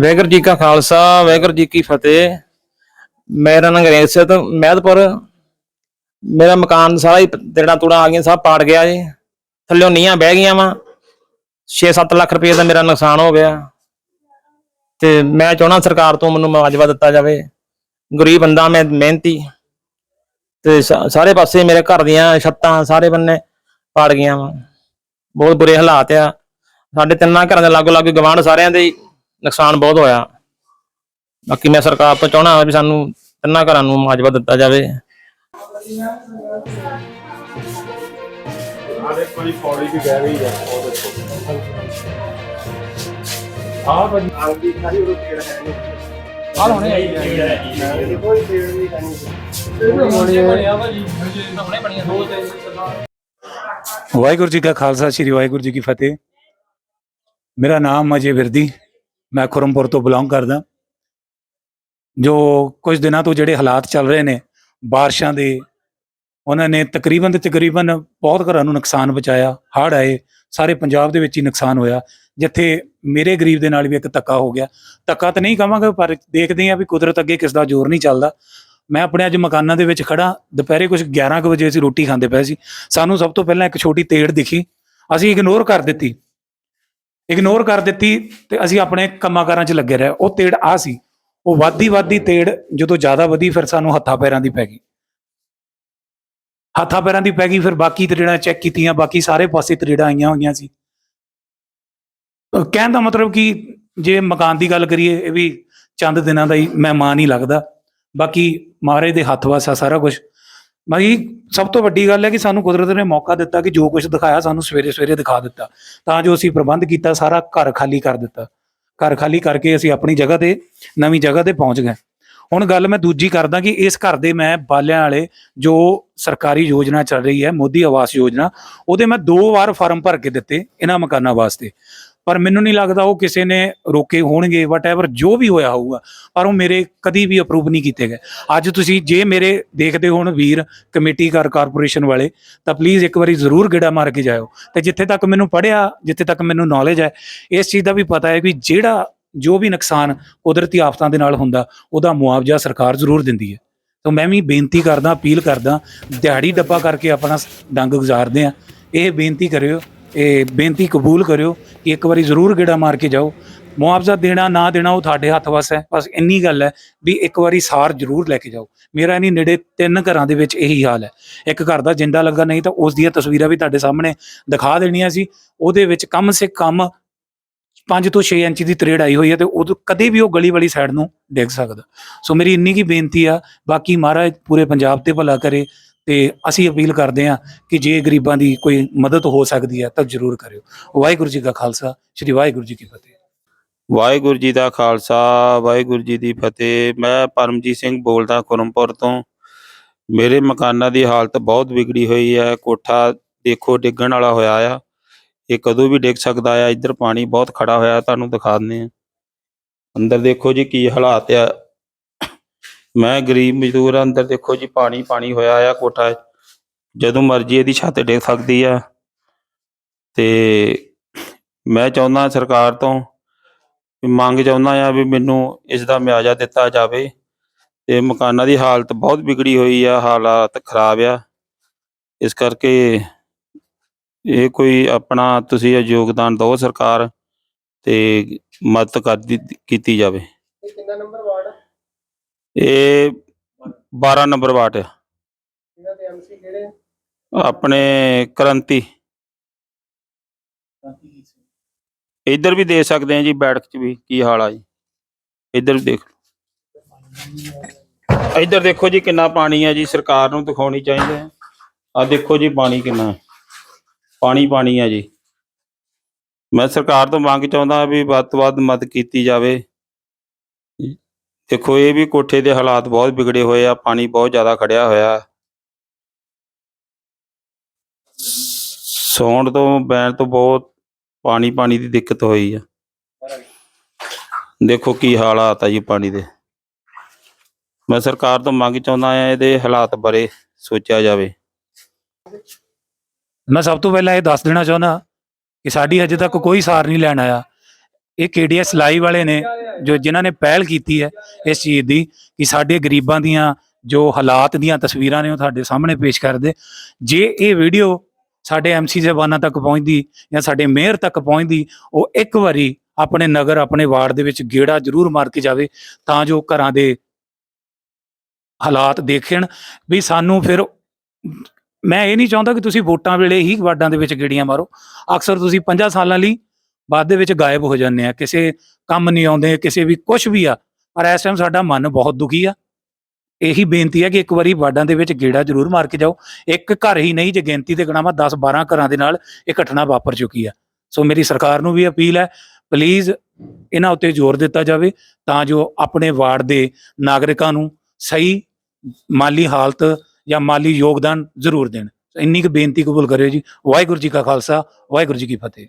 ਵਾਹਿਗੁਰੂ ਜੀ ਕਾ ਖਾਲਸਾ, ਵਾਹਿਗੁਰੂ ਜੀ ਕੀ ਫਤਿਹ। ਮੇਰਾ ਨਾਮ ਗਣੇਸ਼ ਸਿੰਘ ਤੋਂ ਮਹਿਦਪੁਰ। ਮੇਰਾ ਮਕਾਨ ਸਾਰਾ ਹੀ ਤੇੜਾ ਤੂੜਾ ਆ ਗਿਆ ਸਭ ਪਾੜ ਗਿਆ ਜੀ। ਥੱਲਿਓਂ ਨੀਆਂ ਬਹਿ ਗਈਆਂ ਵਾ। 6-7 ਲੱਖ ਰੁਪਏ ਦਾ ਮੇਰਾ ਨੁਕਸਾਨ ਹੋ ਗਿਆ। ਤੇ ਮੈਂ ਚਾਹਣਾ ਸਰਕਾਰ ਤੋਂ ਮੈਨੂੰ ਮੁਆਵਜ਼ਾ ਦਿੱਤਾ ਜਾਵੇ। ਗਰੀਬ ਬੰਦਾ, ਮੈਂ ਮਿਹਨਤੀ। ਤੇ ਸਾ- ਸਾਰੇ ਪਾਸੇ ਮੇਰੇ ਘਰ ਦੀਆਂ ਛੱਤਾਂ ਸਾਰੇ ਬੰਨੇ ਪਾੜ ਗਈਆਂ ਵਾ। ਬਹੁਤ ਬੁਰੇ ਹਾਲਾਤ ਆ। ਸਾਡੇ ਤਿੰਨਾਂ ਘਰਾਂ ਦੇ ਲਾਗੋ ਲਾਗੇ ਗਵਾਂਢ ਸਾਰਿਆਂ ਦੇ ਹੀ ਨੁਕਸਾਨ ਬਹੁਤ ਹੋਇਆ। ਬਾਕੀ ਮੈਂ ਸਰਕਾਰ ਤੋਂ ਚਾਹਣਾ ਵੀ ਸਾਨੂੰ ਤਿੰਨਾਂ ਘਰਾਂ ਨੂੰ ਮੁਆਵਜ਼ਾ ਦਿੱਤਾ ਜਾਵੇ। ਆਲੇ ਕੋਈ ਪੌੜੀ ਵੀ ਗਹਿ ਰਹੀ ਹੈ ਉਹ ਦੇਖੋ। ਆਹ ਭਾਜੀ ਆਂਦੀ ਸਾਰੀ ਉਹ ਪੇੜ ਹੈ। ਹਾਲ ਹੋਣੇ ਆਈ ਕੋਈ ਪੇੜ ਨਹੀਂ ਹੈ ਵਾਹਿਗੁਰੂ ਜੀ ਕਾ ਖਾਲਸਾ, ਸ੍ਰੀ ਵਾਹਿਗੁਰੂ ਜੀ ਕੀ ਫਤਿਹ। ਮੇਰਾ ਨਾਮ ਅਜੇ ਵਿਰਦੀ, ਮੈਂ ਖੁਰਮਪੁਰ ਤੋਂ ਬਿਲੋਂਗ ਕਰਦਾ। ਜੋ ਕੁਝ ਦਿਨਾਂ ਤੋਂ ਜਿਹੜੇ ਹਾਲਾਤ ਚੱਲ ਰਹੇ ਨੇ, ਬਾਰਿਸ਼ਾਂ ਦੇ, ਉਹਨਾਂ ਨੇ ਤਕਰੀਬਨ ਤੇ ਤਕਰੀਬਨ ਬਹੁਤ ਘਰਾਂ ਨੂੰ ਨੁਕਸਾਨ ਪਹੁੰਚਾਇਆ, ਹੜ੍ਹ ਆਏ, ਸਾਰੇ ਪੰਜਾਬ ਦੇ ਵਿੱਚ ਹੀ ਨੁਕਸਾਨ ਹੋਇਆ। ਜਿੱਥੇ ਮੇਰੇ ਗਰੀਬ ਦੇ ਨਾਲ ਵੀ ਇੱਕ ਧੱਕਾ ਹੋ ਗਿਆ। ਧੱਕਾ ਤਾਂ ਨਹੀਂ ਕਹਾਂਗਾ ਪਰ ਦੇਖਦੇ ਆ ਵੀ ਕੁਦਰਤ ਅੱਗੇ ਕਿਸ ਦਾ ਜ਼ੋਰ ਨਹੀਂ ਚੱਲਦਾ। ਮੈਂ ਆਪਣੇ ਅੱਜ ਮਕਾਨਾਂ ਦੇ ਵਿੱਚ ਖੜਾ ਦੁਪਹਿਰੇ ਕੁਝ 11 ਕੁ ਵਜੇ ਅਸੀਂ ਰੋਟੀ ਖਾਂਦੇ ਪਏ ਸੀ। ਸਾਨੂੰ ਸਭ ਤੋਂ ਪਹਿਲਾਂ ਇੱਕ ਛੋਟੀ ਤੇੜ ਦਿਖੀ। ਅਸੀਂ ਇਗਨੋਰ ਕਰ ਦਿੱਤੀ। ਇਗਨੋਰ ਕਰ ਦਿੱਤੀ ਤੇ ਅਸੀਂ ਆਪਣੇ ਕੰਮਾਂ-ਕਾਰਾਂ 'ਚ ਲੱਗੇ ਰਹੇ। ਉਹ ਤੇੜ ਆ ਸੀ। ਉਹ ਵਾਦੀ ਵਾਦੀ ਤੇੜ ਜਦੋਂ ਜ਼ਿਆਦਾ ਵਧੀ ਫਿਰ ਸਾਨੂੰ ਹੱਥਾਂ ਪੈਰਾਂ ਦੀ ਪੈ ਗਈ। ਹੱਥਾਂ ਪੈਰਾਂ ਦੀ ਪੈ ਗਈ, ਫਿਰ ਬਾਕੀ ਤੇੜਾਂ ਚੈੱਕ ਕੀਤੀਆਂ। ਬਾਕੀ ਸਾਰੇ ਪਾਸੇ ਤੇੜਾਂ ਆਈਆਂ ਹੋਈਆਂ ਸੀ। ਕਹਿਣ ਦਾ ਮਤਲਬ ਕਿ ਜੇ ਮਕਾਨ ਦੀ ਗੱਲ ਕਰੀਏ, ਇਹ ਵੀ ਚੰਦ ਦਿਨਾਂ ਦਾ ਹੀ ਮਹਿਮਾਨ ਹੀ ਲੱਗਦਾ। ਬਾਕੀ ਮਹਾਰਾਜ ਦੇ ਹੱਥ ਵਾਸਾ ਸਾਰਾ ਕੁਝ ਬਾਕੀ ਸਭ ਤੋਂ ਵੱਡੀ ਗੱਲ ਹੈ ਕਿ ਸਾਨੂੰ ਕੁਦਰਤ ਨੇ ਮੌਕਾ ਦਿੱਤਾ ਕਿ ਜੋ ਕੁਝ ਦਿਖਾਇਆ ਸਾਨੂੰ ਸਵੇਰੇ ਸਵੇਰੇ ਦਿਖਾ ਦਿੱਤਾ। ਤਾਂ ਜੋ ਅਸੀਂ ਪ੍ਰਬੰਧ ਕੀਤਾ, ਸਾਰਾ ਘਰ ਖਾਲੀ ਕਰ ਦਿੱਤਾ। ਘਰ ਖਾਲੀ ਕਰਕੇ ਅਸੀਂ ਆਪਣੀ ਜਗ੍ਹਾ ਤੇ, ਨਵੀਂ ਜਗ੍ਹਾ ਤੇ ਪਹੁੰਚ ਗਏ। ਹੁਣ ਗੱਲ ਮੈਂ ਦੂਜੀ ਕਰਦਾ ਕਿ ਇਸ ਘਰ ਦੇ ਮੈਂ ਬਾਲਿਆਂ ਵਾਲੇ ਜੋ ਸਰਕਾਰੀ ਯੋਜਨਾ ਚੱਲ ਰਹੀ ਹੈ, ਮੋਦੀ ਆਵਾਸ ਯੋਜਨਾ, ਉਹਦੇ ਮੈਂ ਦੋ ਵਾਰ ਫਾਰਮ ਭਰ ਕੇ ਦਿੱਤੇ ਇਹਨਾਂ ਮਕਾਨਾਂ ਵਾਸਤੇ। ਪਰ ਮੈਨੂੰ ਨਹੀਂ ਲੱਗਦਾ ਉਹ ਕਿਸੇ ਨੇ ਰੋਕੇ ਹੋਣਗੇ ਵਟਐਵਰ ਜੋ ਵੀ ਹੋਇਆ ਹੋਊਗਾ, ਪਰ ਉਹ ਮੇਰੇ ਕਦੀ ਵੀ ਅਪਰੂਵ ਨਹੀਂ ਕੀਤੇ ਗਏ। ਅੱਜ ਤੁਸੀਂ ਜੇ ਮੇਰੇ ਦੇਖਦੇ ਹੋਣ ਵੀਰ, ਕਮੇਟੀ ਘਰ ਕਾਰਪੋਰੇਸ਼ਨ ਵਾਲੇ, ਤਾਂ ਪਲੀਜ਼ ਇੱਕ ਵਾਰੀ ਜ਼ਰੂਰ ਗੇੜਾ ਮਾਰ ਕੇ ਜਾਇਓ। ਤੇ ਜਿੱਥੇ ਤੱਕ ਮੈਨੂੰ ਪੜਿਆ ਜਿੱਥੇ ਤੱਕ ਮੈਨੂੰ ਨੌਲੇਜ ਹੈ, ਇਸ ਚੀਜ਼ ਦਾ ਵੀ ਪਤਾ ਹੈ ਵੀ ਜਿਹੜਾ ਜੋ ਵੀ ਨੁਕਸਾਨ ਕੁਦਰਤੀ ਆਫਤਾਂ ਦੇ ਨਾਲ ਹੁੰਦਾ, ਉਹਦਾ ਮੁਆਵਜ਼ਾ ਸਰਕਾਰ ਜ਼ਰੂਰ ਦਿੰਦੀ ਹੈ। ਤਾਂ ਮੈਂ ਵੀ ਬੇਨਤੀ ਕਰਦਾ, ਅਪੀਲ ਕਰਦਾ, ਦਿਹਾੜੀ ਡੱਬਾ ਕਰਕੇ ਆਪਣਾ ਡੰਗ ਗੁਜ਼ਾਰਦੇ ਆ ਇਹ ਬੇਨਤੀ ਕਰਿਓ ਇਹ ਬੇਨਤੀ ਕਬੂਲ ਕਰਿਓ ਕਿ ਇੱਕ ਵਾਰੀ ਜ਼ਰੂਰ ਗੇੜਾ ਮਾਰ ਕੇ ਜਾਓ। ਮੁਆਵਜ਼ਾ ਦੇਣਾ, ਨਾ ਦੇਣਾ ਉਹ ਤੁਹਾਡੇ ਹੱਥ ਵਸ ਹੈ। ਬਸ ਇੰਨੀ ਗੱਲ ਹੈ ਵੀ ਇੱਕ ਵਾਰੀ ਸਾਰ ਜ਼ਰੂਰ ਲੈ ਕੇ ਜਾਓ। ਮੇਰਾ ਨਹੀਂ ਨੇੜੇ ਤਿੰਨ ਘਰਾਂ ਦੇ ਵਿੱਚ ਇਹੀ ਹਾਲ ਹੈ। ਇੱਕ ਘਰ ਦਾ ਜਿੰਦਾ ਲੱਗਾ ਨਹੀਂ ਤਾਂ ਉਸ ਦੀਆਂ ਤਸਵੀਰਾਂ ਵੀ ਤੁਹਾਡੇ ਸਾਹਮਣੇ ਦਿਖਾ ਦੇਣੀਆਂ ਸੀ। ਉਹਦੇ ਵਿੱਚ ਕਮ ਸੇ ਕਮ 5 ਤੋਂ 6 ਇੰਚ ਦੀ ਤਰੇੜ ਆਈ ਹੋਈ ਹੈ ਤੇ ਉਹ ਕਦੇ ਵੀ ਉਹ ਗਲੀ ਵਾਲੀ ਸਾਈਡ ਨੂੰ ਡਿੱਗ ਸਕਦਾ। ਸੋ ਮੇਰੀ ਇੰਨੀ ਕੀ ਬੇਨਤੀ ਆ, ਬਾਕੀ ਮਹਾਰਾਜ ਪੂਰੇ ਪੰਜਾਬ ਤੇ ਭਲਾ ਕਰੇ। ਤੇ ਅਸੀਂ ਅਪੀਲ ਕਰਦੇ ਹਾਂ ਕਿ ਜੇ ਗਰੀਬਾਂ ਦੀ ਕੋਈ ਮਦਦ ਹੋ ਸਕਦੀ ਹੈ, ਤਾਂ ਜ਼ਰੂਰ ਕਰਿਓ। ਵਾਹਿਗੁਰੂ ਜੀ ਕਾ ਖਾਲਸਾ, ਸ੍ਰੀ ਵਾਹਿਗੁਰੂ ਜੀ ਕੀ ਫਤਿਹ। ਵਾਹਿਗੁਰੂ ਜੀ ਦਾ ਖਾਲਸਾ, ਵਾਹਿਗੁਰੂ ਜੀ ਦੀ ਫਤਿਹ। ਮੈਂ ਪਰਮਜੀਤ ਸਿੰਘ ਬੋਲਦਾ ਕੁਰਮਪੁਰ ਤੋਂ। ਮੇਰੇ ਮਕਾਨਾਂ ਦੀ ਹਾਲਤ ਬਹੁਤ ਵਿਗੜੀ ਹੋਈ ਹੈ। ਕੋਠਾ ਦੇਖੋ, ਡਿੱਗਣ ਵਾਲਾ ਹੋਇਆ ਆ। ਇਹ ਕਦੋਂ ਵੀ ਡਿੱਗ ਸਕਦਾ ਆ? ਇੱਧਰ ਪਾਣੀ ਬਹੁਤ ਖੜਾ ਹੋਇਆ, ਤੁਹਾਨੂੰ ਦਿਖਾ ਦਿੰਦੇ ਆ ਅੰਦਰ ਦੇਖੋ ਜੀ, ਕੀ ਹਾਲਾਤ ਆ। ਮੈਂ ਗਰੀਬ ਮਜ਼ਦੂਰ ਆ, ਅੰਦਰ ਦੇਖੋ ਜੀ, ਪਾਣੀ ਪਾਣੀ ਹੋਇਆ ਆ, ਕੋਠਾ। ਜਦੋਂ ਮਰਜ਼ੀ ਇਹਦੀ ਛੱਤ ਡਿੱਗ ਸਕਦੀ ਆ। ਤੇ ਮੈਂ ਚਾਹੁੰਦਾ ਸਰਕਾਰ ਤੋਂ ਮੰਗ ਚਾਹੁੰਦਾ ਆ ਵੀ ਮੈਨੂੰ ਇਸ ਦਾ ਮੁਆਵਜ਼ਾ ਦਿੱਤਾ ਜਾਵੇ। ਤੇ ਮਕਾਨਾਂ ਦੀ ਹਾਲਤ ਬਹੁਤ ਵਿਗੜੀ ਹੋਈ ਆ, ਹਾਲਾਤ ਖਰਾਬ ਆ। ਇਸ ਕਰਕੇ ਇਹ ਕੋਈ ਆਪਣਾ ਤੁਸੀਂ ਇਹ ਯੋਗਦਾਨ ਦਿਓ ਸਰਕਾਰ ਤੇ ਮਦਦ ਕਰਦੀ ਕੀਤੀ ਜਾਵੇ। ਇਹ ਕਿੰਨਾ ਨੰਬਰ ਵਾਰਡ ਹੈ ਇਹ 12 ਨੰਬਰ ਵਾਰਡ ਆ। ਇਹਨਾਂ ਦੇ ਐਮਸੀ ਕਿਹੜੇ ਆਪਣੇ ਕ੍ਰਾਂਤੀ। ਇੱਧਰ ਵੀ ਦੇ ਸਕਦੇ ਆ ਜੀ ਬੈਠਕ ਚ ਵੀ ਕੀ ਹਾਲ ਆ ਜੀ। ਇੱਧਰ ਵੀ ਦੇਖ ਲਓ। ਇੱਧਰ ਦੇਖੋ ਜੀ ਕਿੰਨਾ ਪਾਣੀ ਹੈ ਜੀ ਸਰਕਾਰ ਨੂੰ ਦਿਖਾਉਣੀ ਚਾਹੀਦੀ ਹੈ ਆ ਦੇਖੋ ਜੀ ਪਾਣੀ ਕਿੰਨਾ ਹੈ ਪਾਣੀ ਪਾਣੀ ਹੈ ਜੀ। ਮੈਂ ਸਰਕਾਰ ਤੋਂ ਮੰਗ ਚਾਹੁੰਦਾ ਵੀ ਵੱਧ ਤੋਂ ਵੱਧ ਮਦਦ ਕੀਤੀ ਜਾਵੇ। ਦੇਖੋ, ਇਹ ਵੀ ਕੋਠੇ ਦੇ ਹਾਲਾਤ ਬਹੁਤ ਵਿਗੜੇ ਹੋਏ ਆ, ਪਾਣੀ ਬਹੁਤ ਜ਼ਿਆਦਾ ਖੜਿਆ ਹੋਇਆ। ਸੌਣ ਤੋਂ ਬੈਣ ਤੋਂ ਬਹੁਤ ਪਾਣੀ ਪਾਣੀ ਦੀ ਦਿੱਕਤ ਹੋਈ ਆ। ਦੇਖੋ ਕੀ ਹਾਲਾਤ ਆ ਜੀ ਪਾਣੀ ਦੇ। ਮੈਂ ਸਰਕਾਰ ਤੋਂ ਮੰਗ ਚਾਹੁੰਦਾ ਆ ਇਹਦੇ ਹਾਲਾਤ ਬਾਰੇ ਸੋਚਿਆ ਜਾਵੇ। ਮੈਂ ਸਭ ਤੋਂ ਪਹਿਲਾਂ ਇਹ ਦੱਸ ਦੇਣਾ ਚਾਹੁੰਦਾ ਕਿ ਸਾਡੀ ਅਜੇ ਤੱਕ ਕੋਈ ਸਾਰ ਨਹੀਂ ਲੈਣ ਆਇਆ। ਇਹ ਕੇਡੀਐਸ ਲਾਈ ਵਾਲੇ ਨੇ ਜੋ ਜਿਨ੍ਹਾਂ ਨੇ ਪਹਿਲ ਕੀਤੀ ਹੈ ਇਸ ਚੀਜ਼ ਦੀ ਕਿ ਸਾਡੇ ਗਰੀਬਾਂ ਦੀਆਂ ਜੋ ਹਾਲਾਤ ਦੀਆਂ ਤਸਵੀਰਾਂ ਨੇ ਉਹ ਤੁਹਾਡੇ ਸਾਹਮਣੇ ਪੇਸ਼ ਕਰਦੇ। ਜੇ ਇਹ ਵੀਡੀਓ ਸਾਡੇ ਐਮਸੀ ਜ਼ਬਾਨਾਂ ਤੱਕ ਪਹੁੰਚਦੀ ਜਾਂ ਸਾਡੇ ਮੇਅਰ ਤੱਕ ਪਹੁੰਚਦੀ, ਉਹ ਇੱਕ ਵਾਰੀ ਆਪਣੇ ਨਗਰ, ਆਪਣੇ ਵਾਰਡ ਦੇ ਵਿੱਚ ਗੇੜਾ ਜ਼ਰੂਰ ਮਾਰ ਕੇ ਜਾਵੇ ਤਾਂ ਜੋ ਘਰਾਂ ਦੇ ਹਾਲਾਤ ਦੇਖਣ ਵੀ ਸਾਨੂੰ ਫਿਰ ਮੈਂ ਇਹ ਨਹੀਂ ਚਾਹੁੰਦਾ ਕਿ ਤੁਸੀਂ ਵੋਟਾਂ ਵੇਲੇ ਹੀ ਵਾਰਡਾਂ ਦੇ ਵਿੱਚ ਗੇੜੀਆਂ ਮਾਰੋ। ਅਕਸਰ ਤੁਸੀਂ 50 ਸਾਲਾਂ ਲਈ ਬਾਅਦ ਦੇ ਵਿੱਚ ਗਾਇਬ ਹੋ ਜਾਂਦੇ ਆ, ਕਿਸੇ ਕੰਮ ਨਹੀਂ ਆਉਂਦੇ, ਕਿਸੇ ਵੀ ਕੁਝ ਵੀ ਆ, ਪਰ ਇਸ ਟਾਈਮ ਸਾਡਾ ਮਨ ਬਹੁਤ ਦੁਖੀ ਆ। ਇਹੀ ਬੇਨਤੀ ਹੈ ਕਿ ਇੱਕ ਵਾਰੀ ਵਾਰਡਾਂ ਦੇ ਵਿੱਚ ਗੇੜਾ ਜ਼ਰੂਰ ਮਾਰ ਕੇ ਜਾਓ। ਇੱਕ ਘਰ ਹੀ ਨਹੀਂ, ਜੇ ਗਿਣਤੀ ਤੇ ਗਣਾਵਾ 10 12 ਘਰਾਂ ਦੇ ਨਾਲ ਇਹ ਘਟਨਾ ਵਾਪਰ ਚੁੱਕੀ ਆ। ਸੋ ਮੇਰੀ ਸਰਕਾਰ ਨੂੰ ਵੀ ਅਪੀਲ ਹੈ ਪਲੀਜ਼ ਇਹਨਾਂ ਉੱਤੇ ਜ਼ੋਰ ਦਿੱਤਾ ਜਾਵੇ ਤਾਂ ਜੋ ਆਪਣੇ ਵਾਰਡ ਦੇ ਨਾਗਰਿਕਾਂ ਨੂੰ ਸਹੀ ਮਾਲੀ ਹਾਲਤ ਜਾਂ ਮਾਲੀ ਯੋਗਦਾਨ ਜ਼ਰੂਰ ਦੇਣ। ਇੰਨੀ ਕੁ ਬੇਨਤੀ ਕਬੂਲ ਕਰਿਓ ਜੀ। ਵਾਹਿਗੁਰੂ ਜੀ ਕਾ ਖਾਲਸਾ, ਵਾਹਿਗੁਰੂ ਜੀ ਕੀ ਫਤਿਹ।